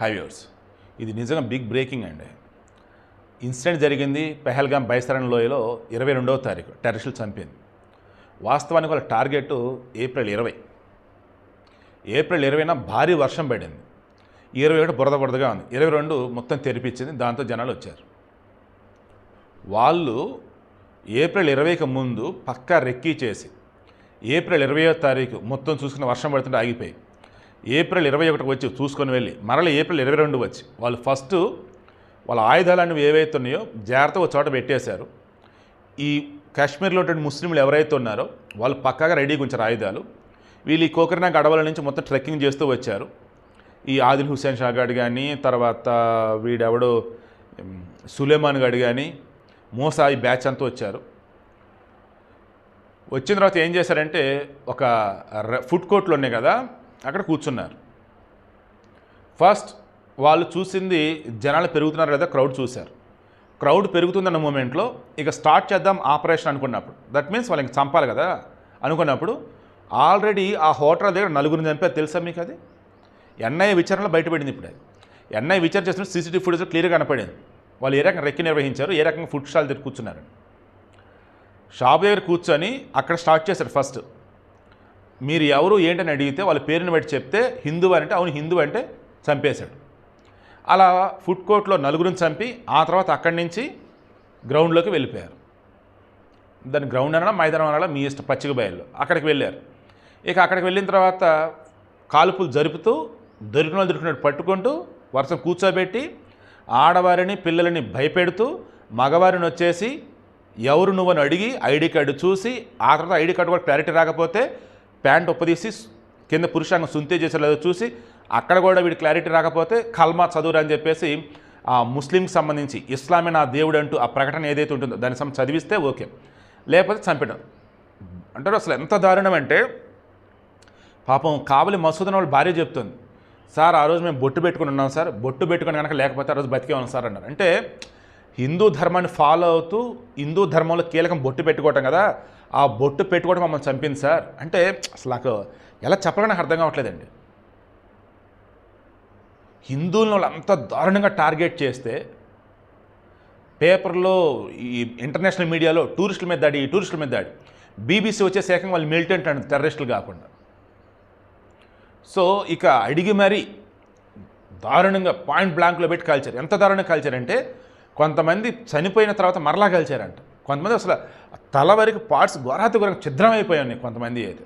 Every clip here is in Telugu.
హైవేవర్స్ ఇది నిజంగా బిగ్ బ్రేకింగ్ అండి. ఇన్సిడెంట్ జరిగింది పెహల్గాం బైసరన్ లోయలో ఇరవై రెండవ తారీఖు టెర్రరిస్టులు చంపింది. వాస్తవానికి వాళ్ళ టార్గెట్ ఏప్రిల్ ఇరవై. ఏప్రిల్ ఇరవైన భారీ వర్షం పడింది. ఇరవై ఒకటి బురద బురదగా ఉంది. ఇరవై రెండు మొత్తం తెరిపించింది దాంతో జనాలు వచ్చారు. వాళ్ళు ఏప్రిల్ ఇరవైకి ముందు పక్కా రెక్కీ చేసి ఏప్రిల్ ఇరవయో తారీఖు మొత్తం చూసుకుని వర్షం పడుతుంటే ఆగిపోయి ఏప్రిల్ ఇరవై ఒకటికి వచ్చి చూసుకొని వెళ్ళి మరలా ఏప్రిల్ ఇరవై రెండు వచ్చి వాళ్ళు ఫస్ట్ వాళ్ళ ఆయుధాలన్నీ ఏవైతే ఉన్నాయో జాగ్రత్తగా ఒక చోట పెట్టేశారు. ఈ కాశ్మీర్లో ఉండే ముస్లింలు ఎవరైతే ఉన్నారో వాళ్ళు పక్కాగా రెడీగా ఉంచారు ఆయుధాలు. వీళ్ళు ఈ కోకరినాగ్ అడవుల నుంచి మొత్తం ట్రెక్కింగ్ చేస్తూ వచ్చారు. ఈ ఆదిల్ హుసేన్ షా గాడు కానీ తర్వాత వీడెవడో సులేమాన్ గాడు కానీ మోసా ఈ బ్యాచ్ అంతా వచ్చారు. వచ్చిన తర్వాత ఏం చేశారంటే ఒక ర- ఫుడ్ కోర్ట్లు ఉన్నాయి కదా అక్కడ కూర్చున్నారు. ఫస్ట్ వాళ్ళు చూసింది జనాలు పెరుగుతున్నారు లేదా క్రౌడ్ చూశారు. క్రౌడ్ పెరుగుతుందన్న మూమెంట్లో ఇక స్టార్ట్ చేద్దాం ఆపరేషన్ అనుకున్నప్పుడు. దట్ మీన్స్ వాళ్ళకి చంపాలి కదా అనుకున్నప్పుడు ఆల్రెడీ ఆ హోటల్ దగ్గర నలుగురిని చంపారు. తెలుసా మీకు అది? ఎన్ఐఏ విచారణలో బయటపడింది ఇప్పుడు. అది ఎన్ఐ విచారణ చేస్తున్న సీసీటీవీ ఫుటేజ్ క్లియర్గా కనపడింది. వాళ్ళు ఏ రకంగా రెక్కి నిర్వహించారు? ఏ రకంగా ఫుడ్ స్టాల్ దగ్గర కూర్చున్నారు? షాప్ దగ్గర కూర్చొని అక్కడ స్టార్ట్ చేశారు ఫస్ట్ మీరు ఎవరు ఏంటని అడిగితే వాళ్ళ పేరుని బట్టి చెప్తే హిందూ అంటే అవును హిందూ అంటే చంపేశాడు. అలా ఫుడ్ కోర్ట్లో నలుగురిని చంపి ఆ తర్వాత అక్కడి నుంచి గ్రౌండ్లోకి వెళ్ళిపోయారు. దాని గ్రౌండ్ అనడం మైదానం అనడం మీ ఇష్టం పచ్చిక బయలు. అక్కడికి వెళ్ళారు. ఇక అక్కడికి వెళ్ళిన తర్వాత కాల్పులు జరుపుతూ దొరికిన వాళ్ళు దొరికినట్టు పట్టుకుంటూ వరుస కూర్చోబెట్టి ఆడవారిని పిల్లలని భయపెడుతూ మగవారిని వచ్చేసి ఎవరు నువ్వని అడిగి ఐడి కార్డు చూసి ఆ తర్వాత ఐడి కార్డు కూడా క్లారిటీ రాకపోతే ప్యాంట్ ఉప్పదీసి కింద పురుషాంగం సుంతే చేసేలా చూసి అక్కడ కూడా వీడి క్లారిటీ రాకపోతే కల్మా చదువురు అని చెప్పేసి ఆ ముస్లింకి సంబంధించి ఇస్లామే నా దేవుడు అంటూ ఆ ప్రకటన ఏదైతే ఉంటుందో దాని సంబంధించి చదివిస్తే ఓకే. లేకపోతే చంపడం అంటారు అసలు ఎంత దారుణం అంటే పాపం కావలి మసూదన వాళ్ళ భార్య చెప్తుంది సార్ ఆ రోజు మేము బొట్టు పెట్టుకుని ఉన్నాం సార్ బొట్టు పెట్టుకుని కనుక లేకపోతే ఆ రోజు బతికే ఉన్నాం సార్ అన్నారు. అంటే హిందూ ధర్మాన్ని ఫాలో అవుతూ హిందూ ధర్మంలో కీలకం బొట్టు పెట్టుకోవటం కదా ఆ బొట్టు పెట్టుకోవడం మమ్మల్ని చంపింది సార్. అంటే అసలు నాకు ఎలా చెప్పాలని నాకు అర్థం కావట్లేదండి. హిందువులను వాళ్ళు అంత దారుణంగా టార్గెట్ చేస్తే పేపర్లో ఈ ఇంటర్నేషనల్ మీడియాలో టూరిస్టుల మీద దాడి ఈ టూరిస్టుల మీద దాడి. బీబీసీ వచ్చే శాఖ వాళ్ళు మిలిటెంట్ అండ్ టెర్రరిస్టులు కాకుండా. సో ఇక అడిగి మరీ దారుణంగా పాయింట్ బ్లాంక్లో పెట్టి కాల్చారు. ఎంత దారుణంగా కాల్చారంటే కొంతమంది చనిపోయిన తర్వాత మరలా కాల్చారంట. కొంతమంది అసలు తల వరకు పార్ట్స్ ఘోరాతి ఘోరంగా ఛిద్రమైపోయాయి కొంతమంది అయితే.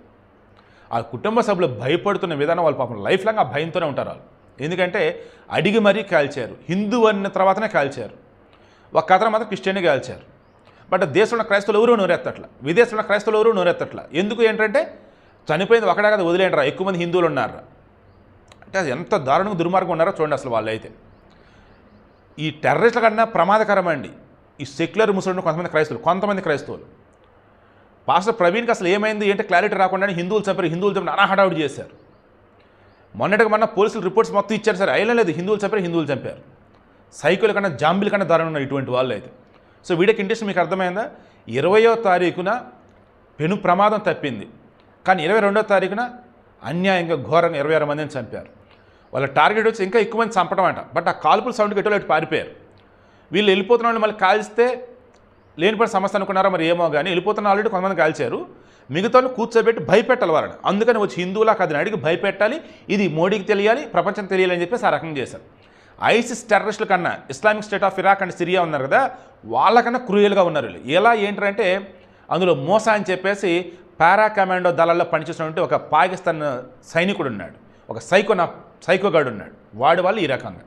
ఆ కుటుంబ సభ్యులు భయపడుతున్న విధానం వాళ్ళు పాపం లైఫ్ లాంగ్ ఆ భయంతోనే ఉంటారు వాళ్ళు. ఎందుకంటే అడిగి మరీ కాల్చారు. హిందూ అన్న తర్వాతనే కాల్చారు. ఒక కథను మాత్రం క్రిస్టియన్ని కాల్చారు. బట్ దేశంలో క్రైస్తవులు ఎవరూ నోరెత్తట్ల? విదేశంలో క్రైస్తవులు ఎవరూ నోరెత్తట్ల? ఎందుకు ఏంటంటే చనిపోయింది ఒకటే కదా వదిలేంటారా ఎక్కువ మంది హిందువులు ఉన్నారా అంటే అది ఎంత దారుణంగా దుర్మార్గం ఉన్నారో చూడండి అసలు వాళ్ళు అయితే ఈ టెర్రరిస్టుల కన్నా ప్రమాదకరం అండి ఈ సెక్యులర్ ముస్లింలు కొంతమంది క్రైస్తవులు కొంతమంది క్రైస్తవులు. పాస్టర్ ప్రవీణ్కి అసలు ఏమైంది? ఏంటంటే క్లారిటీ రాకుండా హిందువులు చంపారు హిందువులు చంపిన నానా హడావుడి చేశారు. మొన్నటికి మొన్న పోలీసులు రిపోర్ట్స్ మొత్తం ఇచ్చారు సార్ అయినా లేదు హిందువులు చంపారు హిందువులు చంపారు. సైకిల్ కన్నా జాంబిల్ కన్నా దారుణం ఉన్నారు ఇటువంటి వాళ్ళు అయితే. సో వీడికి ఇంట్రెస్ట్ మీకు అర్థమైందా? ఇరవయో తారీఖున పెను ప్రమాదం తప్పింది. కానీ ఇరవై రెండో తారీఖున అన్యాయంగా ఘోరంగా ఇరవై ఆరు మందిని చంపారు. వాళ్ళ టార్గెట్ వచ్చి ఇంకా ఎక్కువ మంది చంపడం అంట. బట్ ఆ కాల్పుల సౌండ్కి ఎటువంటి పారిపోయారు. వీళ్ళు వెళ్ళిపోతున్న వాళ్ళు మళ్ళీ కాల్స్తే లేనిపోయిన సమస్య అనుకున్నారా మరి ఏమో కానీ వెళ్ళిపోతున్న ఆల్రెడీ కొంతమంది కాల్చారు. మిగతా వాళ్ళు కూర్చోబెట్టి భయపెట్టాలి వారిని అందుకని వచ్చి హిందువులా కాదని అడిగి భయపెట్టాలి. ఇది మోడీకి తెలియాలి ప్రపంచం తెలియాలి అని చెప్పేసి ఆ రకంగా చేశారు. ఐసిస్ టెర్రరిస్టుల కన్నా Islamic State of Iraq and Syria ఉన్నారు కదా వాళ్ళకన్నా క్రూయల్గా ఉన్నారు వీళ్ళు. ఎలా ఏంటంటే అందులో మోసా అని చెప్పేసి పారా కమాండో దళాల్లో పనిచేసినటువంటి ఒక పాకిస్తాన్ సైనికుడు ఉన్నాడు. ఒక సైకో నా సైకోగాడు ఉన్నాడు. వాడి వాళ్ళు ఈ రకంగా